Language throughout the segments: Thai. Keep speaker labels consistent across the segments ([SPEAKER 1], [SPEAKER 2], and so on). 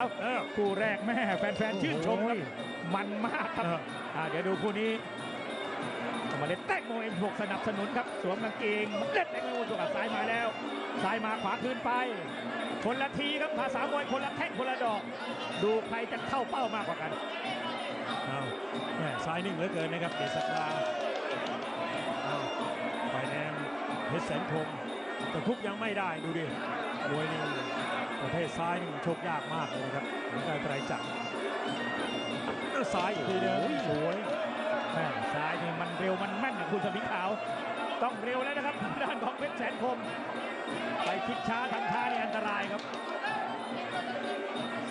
[SPEAKER 1] เอาเออคู่แรกแม่แฟนๆชื่นชมครับมันมากครับ
[SPEAKER 2] เออ
[SPEAKER 1] อ่าเดี๋ยวดูคู่นี้มาเล่นแตกโมเอ็นหกสนับสนุนครับ สวมกางเกงเล่นแตกโมตัวกับซ้ายมาแล้ว ซ้ายมาขวาคืนไป คนละทีครับภาษามวยคนละแท่งคนละดอก ดูใครจะเข้าเป้ามากกว่ากัน
[SPEAKER 2] อ้าวแม่ซ้ายนิ่งเหลือเกินนะครับเดชสักดาอ้าวฝ่ายแดงเพชรแสนคมแต่คุกยังไม่ได้ดูดิมวยนี่ ประเภทซ้ายนี่มันชกยากมากเลยนะครับเหมือนกับไตรจักรแล้วซ้ายอีกทีเดียวสวย
[SPEAKER 1] แม่ซ้ายนี่มันเร็วมันแม่นนะคุณสมิงขาว ต้องเร็วแล้วนะครับทางด้านของเพชรแสนคม ไปคิดช้าทำท่านี่อันตรายครับ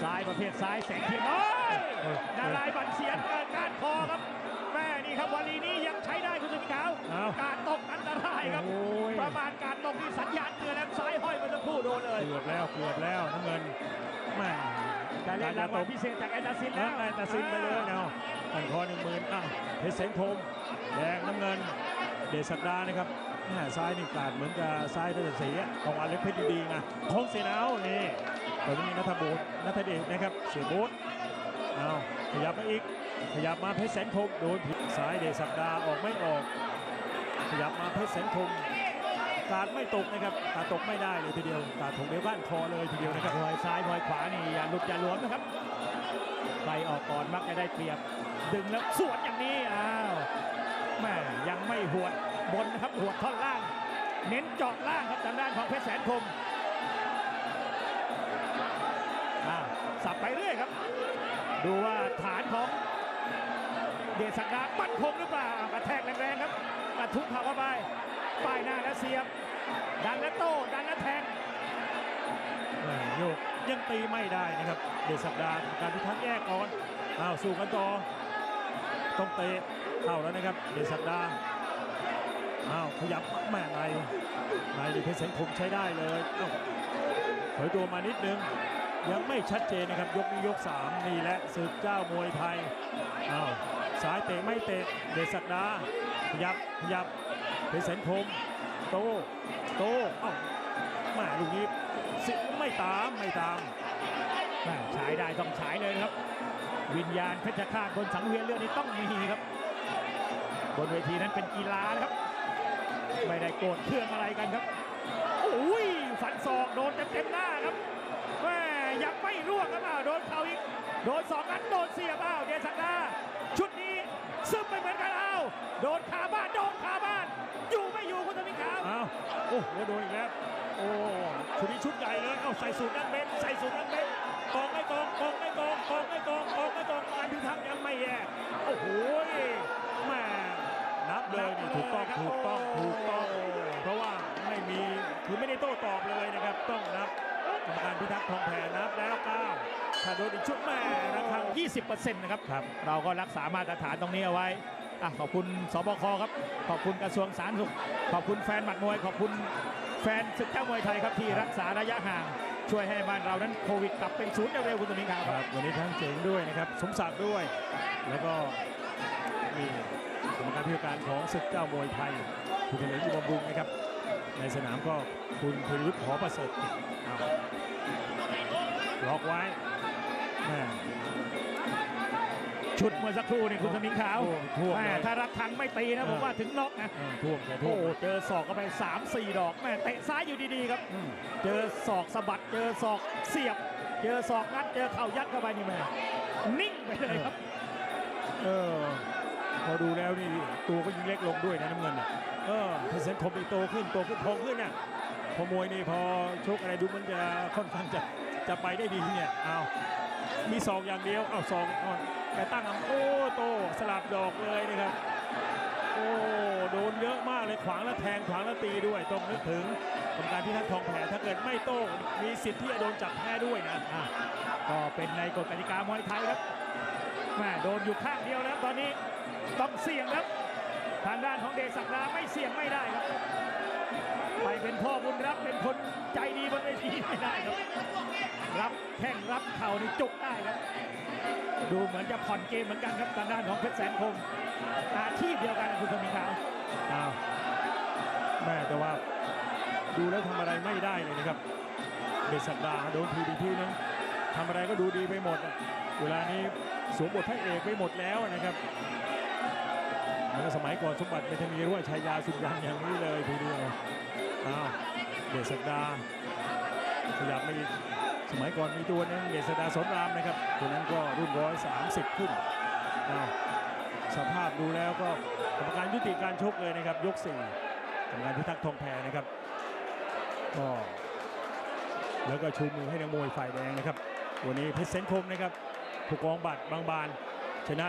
[SPEAKER 1] ซ้ายประเภทซ้ายแสงเทียนโอ้ย
[SPEAKER 2] เออ
[SPEAKER 1] นารายณ์บันเสียนเกิดการคอครับแม่นี่ครับวลีนี้ยังใช้ได้คุณสมิงขาว กือบแล้วเกื
[SPEAKER 2] อบแล้วน้ำเงินแม่
[SPEAKER 1] แต่เล่นรางวัลพิเศษจากแอนตาซิน
[SPEAKER 2] แล้
[SPEAKER 1] แล้วว
[SPEAKER 2] ตัดสินไปเลยเนาะอันคอหนึ่งหมื่นอ้าวเพชรแสนคมแดงน้ำเงิน เดชสักดานะครับแม่ซ้ายนี่กาดเหมือนกับซ้ายเพชรศรีอะของอันเล็กเพชรดีๆไงทงเสียนเอานี่ตอนนี้นัทบุตรนัทเดชนะครับเสียบูธเอาขยับมาอีก ขยับมาเพชรแสนคมโดนผิดซ้ายเดชสักดาออกไม่ออก ขยับมาเพชรแสนคม การไม่ตกนะครับการตกไม่ได้เลยทีเดียวการถงเดียวก้านคอเลยทีเดียวนะครับ
[SPEAKER 1] มวยซ้ายมวยขวานี่อย่าหลุดอย่าหลวมนะครับใครออกก่อนมักจะได้เปรียบ ดึงแล้วสวนอย่างนี้อ้าวแม่ยังไม่หวดบนนะครับหวดท่อนล่าง เน้นเจาะล่างครับทางด้านของเพชรแสนคมอ้าสับไปเรื่อยครับ ดูว่าฐานของเดชศักดามั่นคงหรือเปล่ากระแทกแรงๆครับกระทุ้งเข่าเข้าไป ป้ายหน้าแล้วเสียบ ดันแล้วโต้ดันแล้วแทง
[SPEAKER 2] โยกยังตีไม่ได้นะครับเดชสัปดาห์การพิทักษ์แยกก่อนอ้าวสู้กันต่อต้องเตะเข้าแล้วนะครับเดชสัปดาห์อ้าวขยับแม่ในในเดชเพชรแสนคมใช้ได้เลยอ้าวถอยตัวมานิดนึง ยังไม่ชัดเจนนะครับยกนี้ยกสามนี่แหละศึกเจ้ามวยไทยอ้าวซ้ายเตะไม่เตะเดชสักดาขยับขยับ เพชรแสนคม โต โตอ้าวแม่ลูกนี้สิไม่ตามไม่ตาม
[SPEAKER 1] แม่ฉายได้ต้องฉายเลยครับ วิญญาณเพชรฆาตบนสังเวียนเลือดนี่ต้องมีครับ บนเวทีนั้นเป็นกีฬานะครับ ไม่ได้โกรธเครื่องอะไรกันครับโอ้ยฟันศอกโดนเต็มๆหน้าครับแม่ยังไม่ร่วงครับอ้าวโดนเขาอีกโดนสองนัดโดนเสียบอ้าวเดชศักดาชุดนี้ซึมไปเหมือนกันอ้าวโดนขาบ้านโดนขาบ้าน อยู่ไม่อยู่คุณตมิขาว
[SPEAKER 2] อ้าวโอ้โหโดนอีกแล้วโอ้ชุดนี้ชุดใหญ่เลย เอ้าใส่สูตรนักเบนใส่สูตรนักเบนกองไม่กองกองไม่กองกองไม่กองกองไม่กองการพิทักษ์ยังไม่แย่โอ้โหแม่นับเลยนี่ถูกต้องถูกต้องถูกต้อง เพราะว่าไม่มีคือไม่ได้โต้ตอบเลยนะครับ ต้องนับกรรมการพิทักษ์ทองแผ่นับแล้วเก้า ถ้าโดนอีกชุดแม่นะครับ
[SPEAKER 1] 20%นะครับ
[SPEAKER 2] ครับ
[SPEAKER 1] เราก็รักษามาตรฐานตรงนี้เอาไว้อะขอบคุณสบคครับ ขอบคุณกระทรวงสาธารณสุข ขอบคุณแฟนหมัดมวย ขอบคุณแฟนศึกเจ้ามวยไทยครับที่รักษาระยะห่าง ช่วยให้บ้านเรานั้นโควิดกลับเป็นศูนย์เร็วๆคุณตมิงขาว
[SPEAKER 2] ค
[SPEAKER 1] ค
[SPEAKER 2] รั
[SPEAKER 1] รั
[SPEAKER 2] บบวันนี้ทั้งเจ๋งด้วยนะครับสมศักดิ์ด้วย แล้วก็นี่กรรมการผู้จัดการของศึกเจ้ามวยไทยคุณเฉลิมอยู่บำรุงนะครับ ในสนามก็คุณธีรยุทธ์หอประเสริฐเอาล็อกไว้แม่
[SPEAKER 1] ชุดเมื่อสักครู่นี่คุณตมิงขาว
[SPEAKER 2] ท่วมท่วม
[SPEAKER 1] แม่
[SPEAKER 2] เลย
[SPEAKER 1] ถ้ารักทังไม่ตีนะผมว่าถึงน็อกนะ
[SPEAKER 2] เออท่วมแกท่
[SPEAKER 1] โอ้
[SPEAKER 2] วม
[SPEAKER 1] โหเจอศอกเข้าไป 3-4 ดอกแม่เตะซ้ายอยู่ดีๆครับ
[SPEAKER 2] อืม
[SPEAKER 1] เจอศอกสะบัด เจอศอกเสียบ เจอศอกงัด เจอเข่ายัดเข้าไปนี่แม่นิ่งไปเลยครับ
[SPEAKER 2] เออพอดูแล้วนี่ตัวก็ยิ่งเล็กลงด้วยนะน้ำเงินอะเออเพชรเซนคมอีกโตขึ้นโตขึ้นพองขึ้นน่ะพอมวยนี่พอชกอะไรดูมันจะค่อนข้างจะจะไปได้ดีเนี่ยเอา มีศอกอย่างเดียวเอาศอกเอาแกตั้งอะโอ้โตสลับดอกเลยนะครับ โอ้โดนเยอะมากเลยขวางแล้วแทงขวางแล้วตีด้วยต้องนึกถึงกรรมการที่ทักษ์ทองแผ่ถ้าเกิดไม่โต้มีสิทธิ์ที่จะโดนจับแพ้ด้วยนะ
[SPEAKER 1] อะก็เป็นในกฎกติกามวยไทยครับแม่โดนอยู่ข้างเดียวแล้วตอนนี้ต้องเสี่ยงครับทางด้านของเดชศักดาไม่เสี่ยงไม่ได้ครับ ไปเป็นพ่อบุญรับเป็นคนใจดีบนเวทีไม่ได้ครับรับแข้งรับเข่านี่จุกได้ครับ ดูเหมือนจะผ่อนเกมเหมือนกันครับทางด้านของเพชรแสนคมอาชีพเดียวกันคุณสมิงขาว
[SPEAKER 2] อ้าวแม่แต่ว่าดูแล้วทำอะไรไม่ได้เลยนะครับเดชสักดาโดนทีดีทีนึงททำอะไรก็ดูดีไปหมดเวลานี้สวมบทพระเอกไปหมดแล้วนะครับ เหมื่อนสมัยก่อนสมบัติไม่มีรั้วชายาสุดยังอย่างนี้เลยทีเดียวเดชศักดาขยับมาอีกสมัยก่อนมีตัวนึงเดชศักดาสนรามนะครับตัวนั้นก็รุ่นร้อยสามสิบขึ้นสภาพดูแล้วก็กรรมการยุติการชกเลยนะครับ ยกสี่กรรมการพิทักษ์ทองแพรนะครับก็แล้วก็ชูมือให้นักมวยฝ่ายแดงนะครับ วันนี้เพชรเซนคมนะครับผู้กองบัตรบางบานชนะ